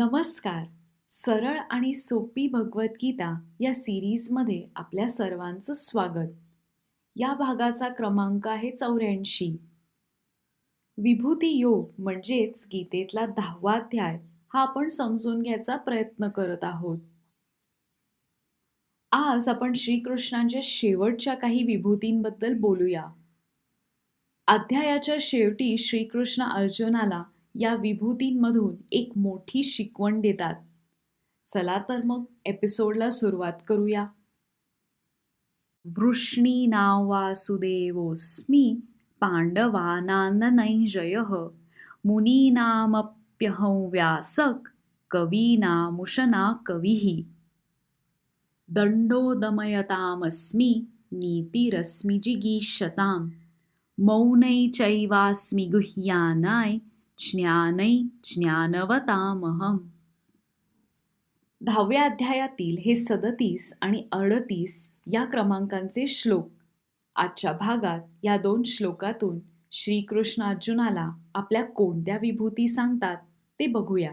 नमस्कार. सरळ आणि सोपी भगवद्गीता या सिरीजमध्ये आपल्या सर्वांचं स्वागत. या भागाचा क्रमांक आहे चौऱ्याऐंशी. विभूती योग म्हणजेच गीतेतला दहावा अध्याय हा आपण समजून घ्यायचा प्रयत्न करत आहोत. आज आपण श्रीकृष्णांच्या शेवटच्या काही विभूतींबद्दल बोलूया. अध्यायाच्या शेवटी श्रीकृष्ण अर्जुनाला या विभूतींमधून एक मोठी शिकवण देतात. चला तर मग एपिसोडला सुरुवात करूया. वृष्णी नाव वासुदेवोस्मी पांडवानाननैजय मुनीनामप्यहं व्यासक कवीनामुशना कविः। दण्डोदमयतामस्मि नीतिरस्मि जिगीषताम्। मौनैचैवास्मि गुह्यानाय ज्ञानै ज्ञानवतामहम. दहाव्या अध्यायातील हे सदतीस आणि अडतीस या क्रमांकांचे श्लोक. आजच्या भागात या दोन श्लोकातून श्रीकृष्ण अर्जुनाला आपल्या कोणत्या विभूती सांगतात ते बघूया.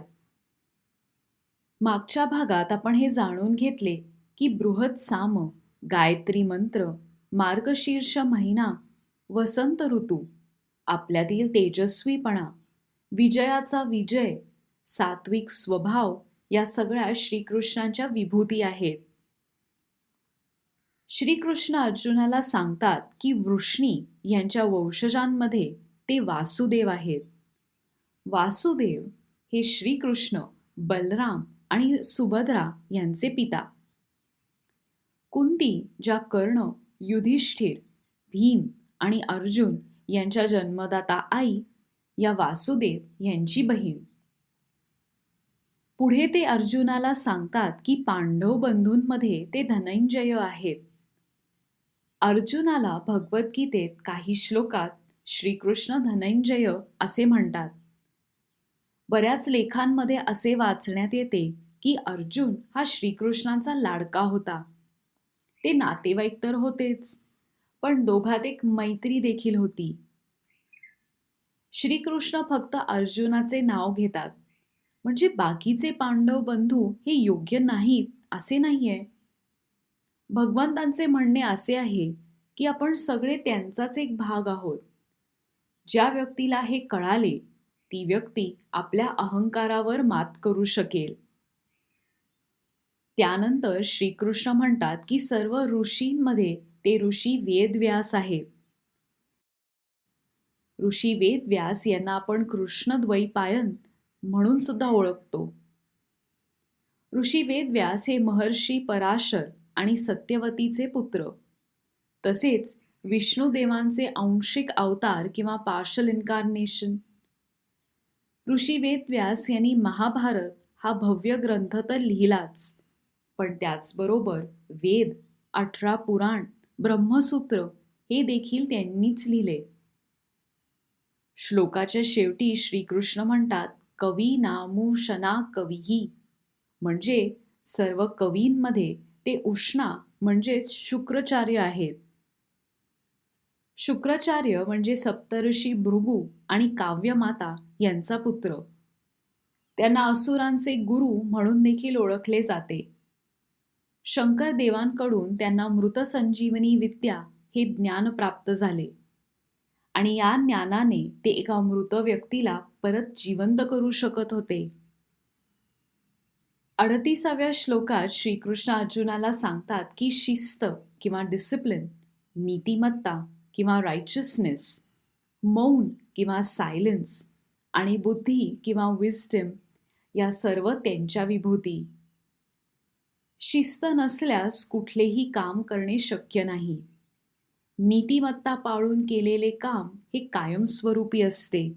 मागच्या भागात आपण हे जाणून घेतले की बृहत साम गायत्री मंत्र मार्गशीर्ष महिना वसंत ऋतू आपल्यातील तेजस्वीपणा विजयाचा विजय सात्विक स्वभाव या सगळ्या श्रीकृष्णांच्या विभूती आहेत. श्रीकृष्ण अर्जुनाला सांगतात की वृष्णी यांच्या वंशजांमध्ये ते वासुदेव आहेत. वासुदेव हे श्रीकृष्ण बलराम आणि सुभद्रा यांचे पिता. कुंती ज्या कर्ण युधिष्ठिर भीम आणि अर्जुन यांच्या जन्मदाता आई या वासुदेव यांची बहीण. पुढे ते अर्जुनाला सांगतात की पांडव बंधूंमध्ये ते धनंजय आहेत. अर्जुनाला भगवद्गीतेत काही श्लोकात श्रीकृष्ण धनंजय असे म्हणतात. बऱ्याच लेखांमध्ये असे वाचण्यात येते की अर्जुन हा श्रीकृष्णाचा लाडका होता. ते नातेवाईक तर होतेच पण दोघात एक मैत्री देखील होती. श्रीकृष्ण फक्त अर्जुनाचे नाव घेतात. म्हणजे बाकीचे पांडव बंधू हे योग्य नाहीत असे नाहीये. भगवंतांचे म्हणणे असे आहे की आपण सगळे त्यांचाच एक भाग आहोत. ज्या व्यक्तीला हे कळाले ती व्यक्ती आपल्या अहंकारावर मात करू शकेल. त्यानंतर श्रीकृष्ण म्हणतात की सर्व ऋषींमध्ये ते ऋषी वेदव्यास आहेत. ऋषी वेदव्यास यांना आपण कृष्णद्वैपायन म्हणून सुद्धा ओळखतो. ऋषी वेदव्यास हे महर्षी पराशर आणि सत्यवतीचे पुत्र. तसेच विष्णुदेवांचे अंशिक अवतार किंवा पार्शल इन्कार्नेशन ऋषी वेदव्यास यांनी महाभारत हा भव्य ग्रंथ तर लिहिलाच पण त्याचबरोबर वेद अठरा पुराण ब्रह्मसूत्र हे देखील त्यांनीच लिहिले. श्लोकाच्या शेवटी श्रीकृष्ण म्हणतात कवी नामूषणा कवीही. म्हणजे सर्व कवींमध्ये ते उष्णा म्हणजेच शुक्राचार्य आहेत. शुक्राचार्य म्हणजे सप्तऋषी भृगू आणि काव्यमाता यांचा पुत्र. त्यांना असुरांचे गुरु म्हणून देखील ओळखले जाते. शंकर देवांकडून त्यांना मृतसंजीवनी विद्या हे ज्ञान प्राप्त झाले. आणि या ज्ञानाने ते एका मृत व्यक्तीला परत जिवंत करू शकत होते. अडतीसाव्या श्लोकात श्रीकृष्ण अर्जुनाला सांगतात की शिस्त किंवा डिसिप्लिन नीतिमत्ता किंवा रायचसनेस मौन किंवा सायलेन्स आणि बुद्धी किंवा विस्टम या सर्व त्यांच्या विभूती. शिस्त नसल्यास कुठलेही काम करणे शक्य नाही. नीतिमत्ता पाळून केलेले काम हे कायमस्वरूपी असते.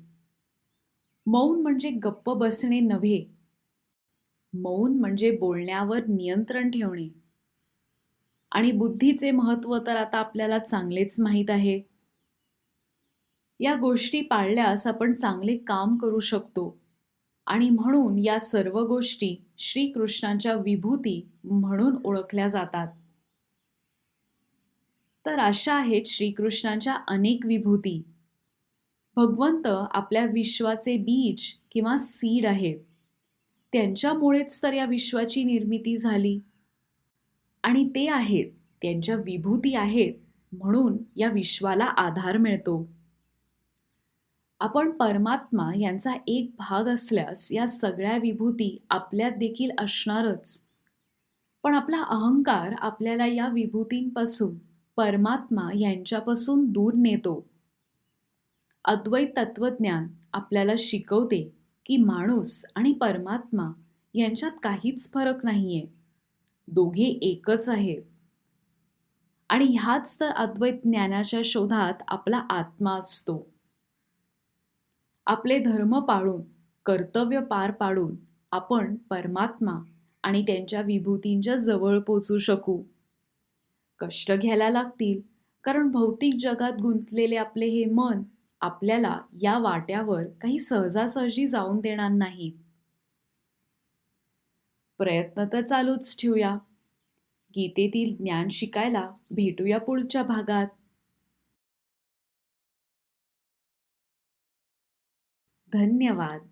मौन म्हणजे गप्प बसणे नव्हे. मौन म्हणजे बोलण्यावर नियंत्रण ठेवणे. आणि बुद्धीचे महत्त्व तर आता आपल्याला चांगलेच माहीत आहे. या गोष्टी पाळल्यास आपण चांगले काम करू शकतो. आणि म्हणून या सर्व गोष्टी श्रीकृष्णांच्या विभूती म्हणून ओळखल्या जातात. तर अशा आहेत श्रीकृष्णांच्या अनेक विभूती. भगवंत आपल्या विश्वाचे बीज किंवा सीड आहेत. त्यांच्यामुळेच तर या विश्वाची निर्मिती झाली. आणि ते आहेत त्यांच्या विभूती आहेत म्हणून या विश्वाला आधार मिळतो. आपण परमात्मा यांचा एक भाग असल्यास या सगळ्या विभूती आपल्यात देखील असणारच. पण आपला अहंकार आपल्याला या विभूतींपासून परमात्मा यांच्यापासून दूर नेतो. अद्वैत तत्वज्ञान आपल्याला शिकवते की माणूस आणि परमात्मा यांच्यात काहीच फरक नाहीये. दोघे एकच आहेत. आणि ह्याच तर अद्वैत ज्ञानाच्या शोधात आपला आत्मा असतो. आपले धर्म पाळून कर्तव्य पार पाडून आपण परमात्मा आणि त्यांच्या विभूतींच्या जवळ पोचू शकू. कष्ट घ्यायला लागतील. कारण भौतिक जगात गुंतलेले आपले हे मन आपल्याला या वाट्यावर काही सहजासहजी जाऊन देणार नाही. प्रयत्न तर चालूच ठेवूया. गीतेतील ज्ञान शिकायला भेटूया पुढच्या भागात. धन्यवाद.